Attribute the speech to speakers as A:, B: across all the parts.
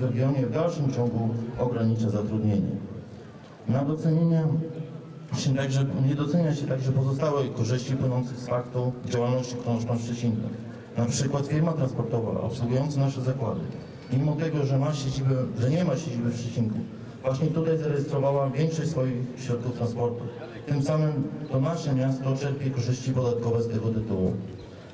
A: w regionie w dalszym ciągu ogranicza zatrudnienie. Na docenienie się także, nie docenia się także pozostałych korzyści płynących z faktu działalności Krążban Szczecinka. Na przykład firma transportowa obsługująca nasze zakłady, mimo tego, że, ma siedzibę, że nie ma siedziby w Szczecinku, właśnie tutaj zarejestrowała większość swoich środków transportu. Tym samym to nasze miasto czerpie korzyści podatkowe z tego tytułu.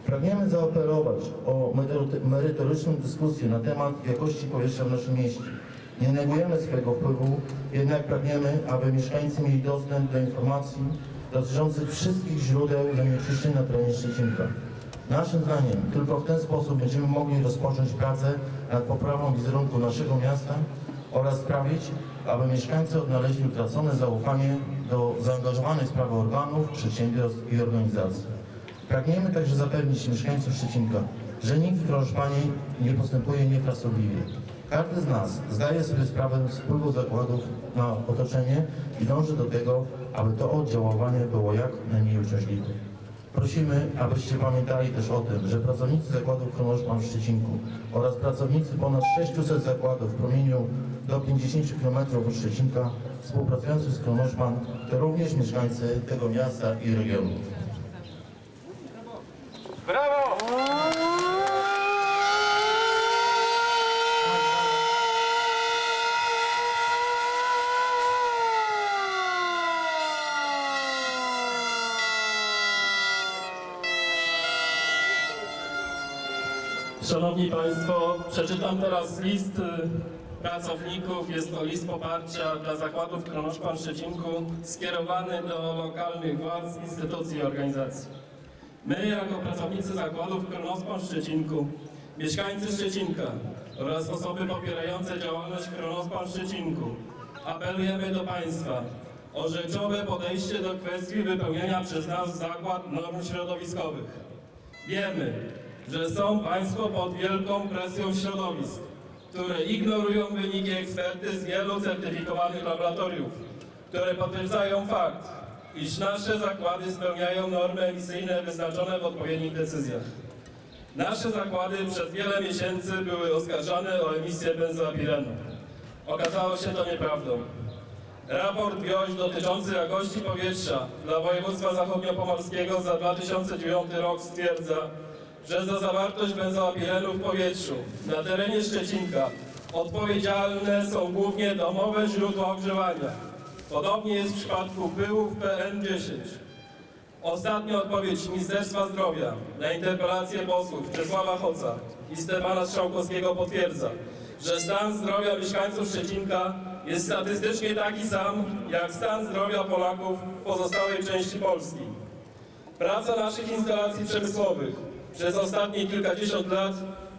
A: Pragniemy zaapelować o merytory- merytoryczną dyskusję na temat jakości powietrza w naszym mieście. Nie negujemy swojego wpływu, jednak pragniemy, aby mieszkańcy mieli dostęp do informacji dotyczących wszystkich źródeł zanieczyszczeń na terenie Szczecinka. Naszym zdaniem tylko w ten sposób będziemy mogli rozpocząć pracę nad poprawą wizerunku naszego miasta oraz sprawić, aby mieszkańcy odnaleźli utracone zaufanie do zaangażowanych w organów, przedsiębiorstw i organizacji. Pragniemy także zapewnić mieszkańców Szczecinka, że nikt w Krążbanie nie postępuje niefrasobliwie. Każdy z nas zdaje sobie sprawę z wpływu zakładów na otoczenie i dąży do tego, aby to oddziaływanie było jak najmniej uciążliwe. Prosimy, abyście pamiętali też o tym, że pracownicy zakładów Kronoszpan w Szczecinku oraz pracownicy ponad 600 zakładów w promieniu do 50 km od Szczecinka współpracujących z Kronoszpan to również mieszkańcy tego miasta i regionu.
B: Szanowni Państwo, przeczytam teraz list y, pracowników. Jest to list poparcia dla zakładów Kronoszpan Szczecinku skierowany do lokalnych władz, instytucji i organizacji. My, jako pracownicy zakładów Kronospan w Szczecinku, mieszkańcy Szczecinka oraz osoby popierające działalność Kronospan w Szczecinku, apelujemy do Państwa o rzeczowe podejście do kwestii wypełnienia przez nas zakład norm środowiskowych. Wiemy, że są Państwo pod wielką presją środowisk, które ignorują wyniki ekspertyz wielu certyfikowanych laboratoriów, które potwierdzają fakt, iż nasze zakłady spełniają normy emisyjne wyznaczone w odpowiednich decyzjach. Nasze zakłady przez wiele miesięcy były oskarżane o emisję benzoapirenu. Okazało się to nieprawdą. Raport WIOŚ dotyczący jakości powietrza dla województwa zachodniopomorskiego za 2009 rok stwierdza, że za zawartość benzoapirenu w powietrzu na terenie Szczecinka odpowiedzialne są głównie domowe źródła ogrzewania. Podobnie jest w przypadku pyłów PM10. Ostatnia odpowiedź Ministerstwa Zdrowia na interpelację posłów Czesława Hoca i Stefana Strzałkowskiego potwierdza, że stan zdrowia mieszkańców Szczecinka jest statystycznie taki sam, jak stan zdrowia Polaków w pozostałej części Polski. Praca naszych instalacji przemysłowych przez ostatnie kilkadziesiąt lat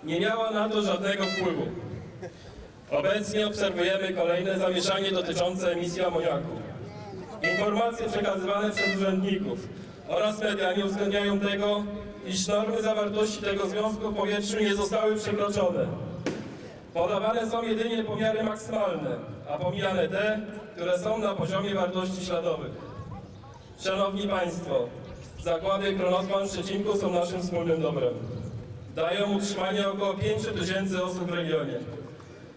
B: nie miała na to żadnego wpływu. Obecnie obserwujemy kolejne zamieszanie dotyczące emisji amoniaku. Informacje przekazywane przez urzędników oraz media nie uwzględniają tego, iż normy zawartości tego związku w powietrzu nie zostały przekroczone. Podawane są jedynie pomiary maksymalne, a pomijane te, które są na poziomie wartości śladowych. Szanowni Państwo, zakłady Kronospan w Szczecinku są naszym wspólnym dobrem. Dają utrzymanie około 5 tysięcy osób w regionie.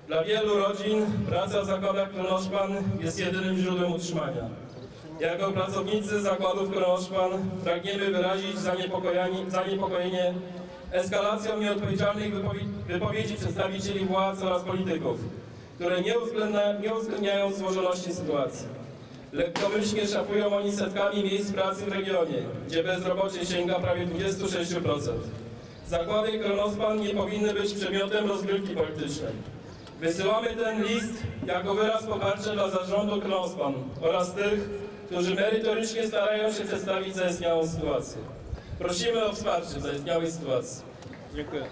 B: Dla wielu rodzin praca w zakładach Kronoszpan jest jedynym źródłem utrzymania. Jako pracownicy zakładów Kronoszpan pragniemy wyrazić zaniepokojenie, eskalacją nieodpowiedzialnych wypowiedzi, przedstawicieli władz oraz polityków, które nie uwzględniają złożoności sytuacji. Lekkomyślnie szafują oni setkami miejsc pracy w regionie, gdzie bezrobocie sięga prawie 26%. Zakłady Kronospan nie powinny być przedmiotem rozgrywki politycznej. Wysyłamy ten list jako wyraz poparcia dla zarządu Kronospan oraz tych, którzy merytorycznie starają się przedstawić zaistniałą sytuację. Prosimy o wsparcie zaistniałej sytuacji. Dziękuję.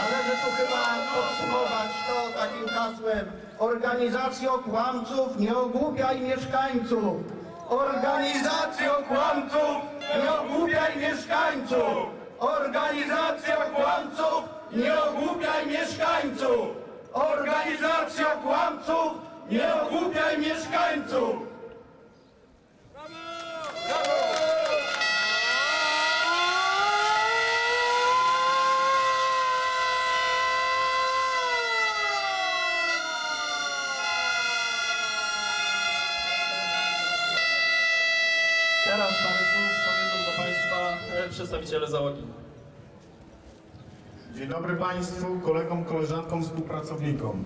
C: Należy tu chyba podsumować to takim hasłem Organizacjo kłamców, nie ogłupiaj mieszkańców! Organizacjo kłamców, nie ogłupiaj mieszkańców! Organizacja kłamców, nie ogłupiaj mieszkańców! Organizacjo kłamców, nie ogłupiaj mieszkańców!
B: Teraz parę słów powiedzą do Państwa e, przedstawiciele załogi.
D: Dzień dobry Państwu, kolegom, koleżankom, współpracownikom.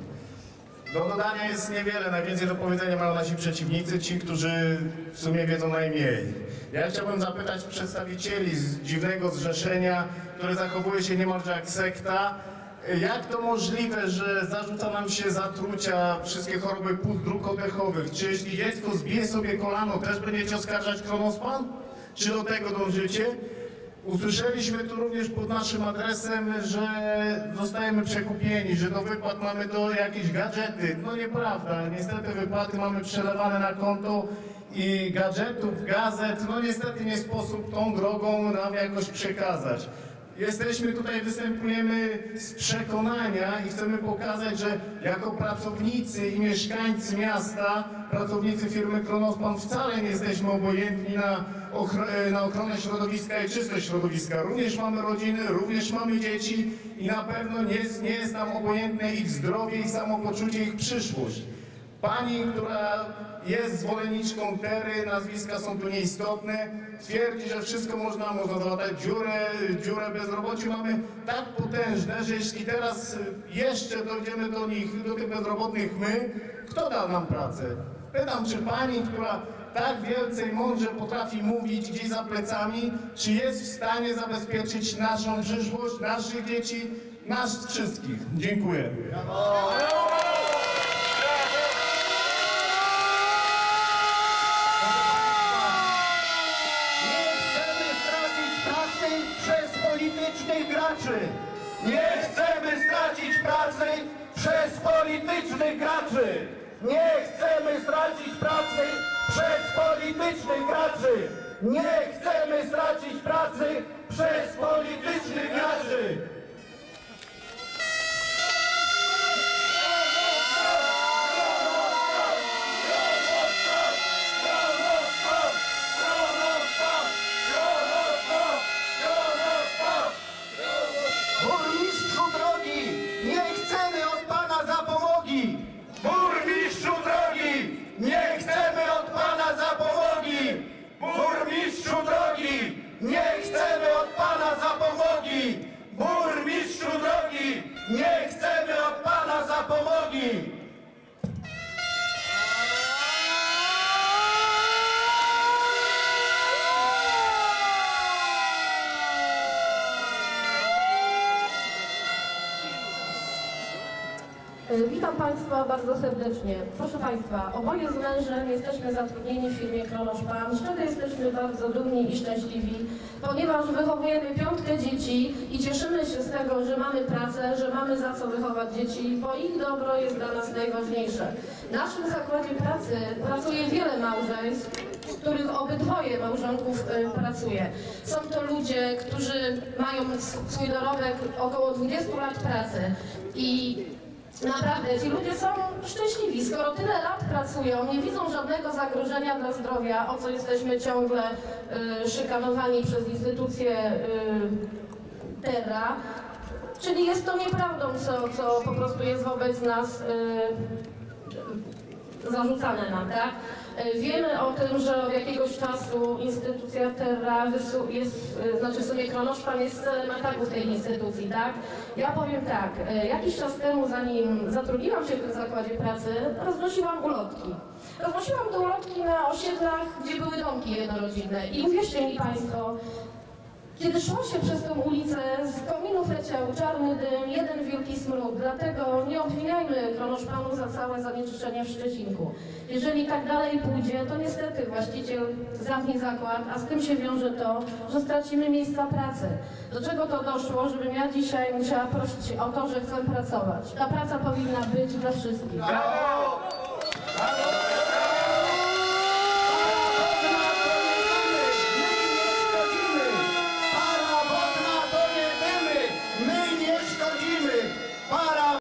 D: Do dodania jest niewiele, najwięcej do powiedzenia mają nasi przeciwnicy, ci, którzy w sumie wiedzą najmniej. Ja chciałbym zapytać przedstawicieli z dziwnego zrzeszenia, które zachowuje się niemalże jak sekta, jak to możliwe, że zarzuca nam się zatrucia, wszystkie choroby płuc dróg oddechowych? Czy jeśli dziecko zbije sobie kolano, też będziecie oskarżać kronospan? Czy do tego dążycie? Usłyszeliśmy tu również pod naszym adresem, że zostajemy przekupieni, że do wypłat mamy do jakieś gadżety. No nieprawda, niestety wypłaty mamy przelewane na konto i gadżetów, gazet, no niestety nie sposób tą drogą nam jakoś przekazać. Jesteśmy tutaj, występujemy z przekonania i chcemy pokazać, że jako pracownicy i mieszkańcy miasta, pracownicy firmy Kronospan wcale nie jesteśmy obojętni na, ochro- e, na ochronę środowiska i czystość środowiska. Również mamy rodziny, również mamy dzieci i na pewno nie jest, nie jest nam obojętne ich zdrowie i samopoczucie, ich przyszłość. Pani, która jest zwolenniczką Tery, nazwiska są tu nieistotne, twierdzi, że wszystko można, można załatać dziurę, dziurę bezrobocia mamy tak potężne, że jeśli teraz jeszcze dojdziemy do nich, do tych bezrobotnych my, kto da nam pracę? Pytam, czy pani, która tak wielce i mądrze potrafi mówić gdzieś za plecami, czy jest w stanie zabezpieczyć naszą przyszłość, naszych dzieci, nas wszystkich? Dziękuję.
C: Nie chcemy stracić pracy przez politycznych graczy! Nie chcemy stracić pracy przez politycznych graczy! Nie chcemy stracić pracy przez politycznych graczy! Nie chcemy stracić pracy przez politycznych graczy!
E: Witam Państwa bardzo serdecznie. Proszę Państwa, oboje z mężem jesteśmy zatrudnieni w firmie Kronoszpan, z czego jesteśmy bardzo dumni i szczęśliwi, ponieważ wychowujemy piątkę dzieci i cieszymy się z tego, że mamy pracę, że mamy za co wychować dzieci, bo ich dobro jest dla nas najważniejsze. W naszym zakładzie pracy pracuje wiele małżeństw, w których obydwoje małżonków e, pracuje. Są to ludzie, którzy mają swój dorobek około 20 lat pracy i Naprawdę, ci ludzie są szczęśliwi. Skoro tyle lat pracują, nie widzą żadnego zagrożenia dla zdrowia, o co jesteśmy ciągle y, szykanowani przez instytucje y, Terra. Czyli jest to nieprawdą, co, co po prostu jest wobec nas y, zarzucane nam, tak? E, Wiemy o tym, że od jakiegoś czasu instytucja Terra jest, e, znaczy w sumie Kronoszpan jest celem ataków tej instytucji, tak? Ja powiem tak, e, jakiś czas temu, zanim zatrudniłam się w tym zakładzie pracy, roznosiłam ulotki. Roznosiłam te ulotki na osiedlach, gdzie były domki jednorodzinne i uwierzcie mi Państwo, kiedy szło się przez tę ulicę, z kominów leciał czarny dym, jeden wielki smród, dlatego nie obwiniajmy Kronoszpanu za całe zanieczyszczenie w Szczecinku. Jeżeli tak dalej pójdzie, to niestety właściciel zamknie zakład, a z tym się wiąże to, że stracimy miejsca pracy. Do czego to doszło, żebym ja dzisiaj musiała prosić o to, że chcę pracować. Ta praca powinna być dla wszystkich.
C: Brawo! Brawo!